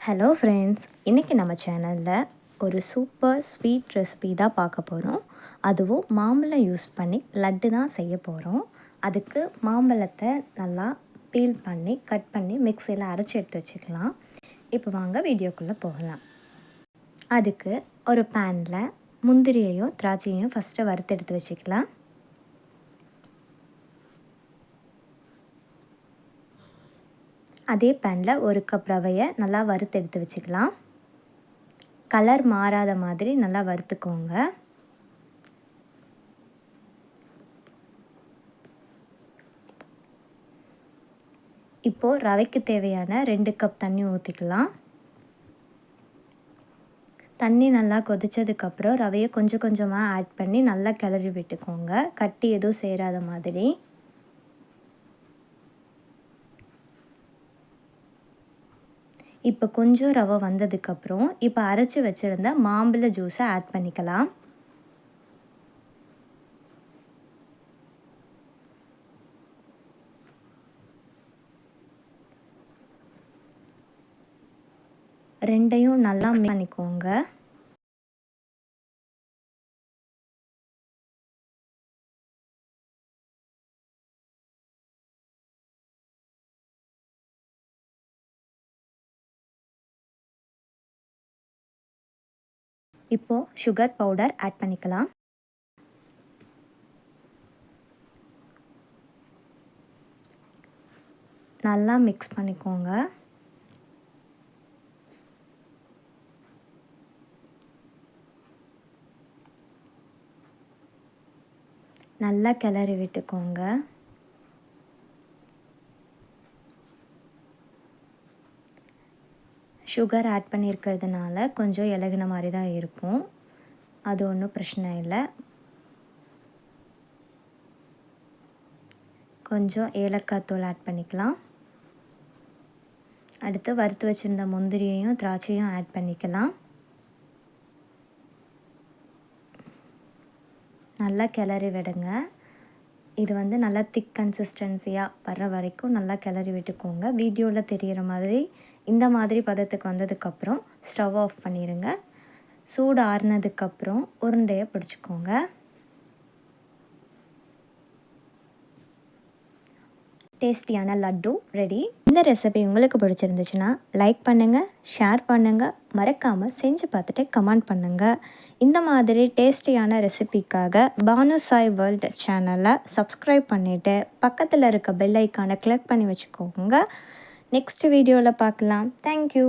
Hello friends இன்றைக்கி நம்ம சேனலில் ஒரு சூப்பர் ஸ்வீட் ரெசிபி தான் பார்க்க போகிறோம் அதுவும் மாம்பழம் யூஸ் பண்ணி லட்டு தான் செய்ய போகிறோம் அதுக்கு மாம்பழத்தை நல்லா பீல் பண்ணி கட் பண்ணி மிக்சியில் அரைச்சி எடுத்து வச்சுக்கலாம். இப்போ வாங்க வீடியோக்குள்ளே போகலாம். அதுக்கு ஒரு பேனில் முந்திரியையும் திராட்சையும் ஃபஸ்ட்டு வறுத்து எடுத்து வச்சுக்கலாம். அதே பேனில் ஒரு கப் ரவையை நல்லா வறுத்து எடுத்து வச்சுக்கலாம். கலர் மாறாத மாதிரி நல்லா வறுத்துக்கோங்க. இப்போது ரவைக்கு தேவையான ரெண்டு கப் தண்ணி ஊற்றிக்கலாம் தண்ணி நல்லா கொதித்ததுக்கப்புறம் ரவையை கொஞ்சம் கொஞ்சமாக ஆட் பண்ணி நல்லா கிளறி விட்டுக்கோங்க. கட்டி எதுவும் சேராத மாதிரி. இப்போ கொஞ்சம் ரவை வந்ததுக்கப்புறம் இப்போ அரைச்சி வச்சுருந்த மாம்பழ ஜூஸை ஆட் பண்ணிக்கலாம். ரெண்டையும் நல்லா பண்ணிக்கோங்க. இப்போது சுகர் பவுடர் ஆட் பண்ணிக்கலாம். நல்லா மிக்ஸ் பண்ணிக்கோங்க. நல்லா கிளறி விட்டுக்கோங்க. சுகர் ஆட் பண்ணியிருக்கிறதுனால கொஞ்சம் இலகுன மாதிரி தான் இருக்கும். அது ஒன்றும் பிரச்சனை இல்லை. கொஞ்சம் ஏலக்காய் தூள் ஆட் பண்ணிக்கலாம். அடுத்து வறுத்து வச்சுருந்த முந்திரியையும் திராட்சையும் ஆட் பண்ணிக்கலாம். நல்லா கிளறி விடுங்க. இது வந்து நல்லா திக் கன்சிஸ்டன்சியாக வர்ற வரைக்கும் நல்லா கிளறி விட்டுக்கோங்க. வீடியோவில் தெரிகிற மாதிரி இந்த மாதிரி பதத்துக்கு வந்ததுக்கப்புறம் ஸ்டவ் ஆஃப் பண்ணிடுங்க சூடு ஆறுனதுக்கப்புறம் உருண்டையை பிடிச்சிக்கோங்க. டேஸ்டியான லட்டு ரெடி இந்த ரெசிபி உங்களுக்கு பிடிச்சிருந்துச்சுன்னா லைக் பண்ணுங்கள் ஷேர் பண்ணுங்கள் மறக்காமல் செஞ்சு பார்த்துட்டு கமெண்ட் பண்ணுங்கள் இந்த மாதிரி டேஸ்டியான ரெசிபிக்காக பானு சாய் வேர்ல்டு சேனலை சப்ஸ்கிரைப் பண்ணிவிட்டு பக்கத்தில் இருக்க பெல் ஐக்கானை கிளிக் பண்ணி வச்சுக்கோங்க. நெக்ஸ்ட் வீடியோவில் பார்க்கலாம். தேங்க்யூ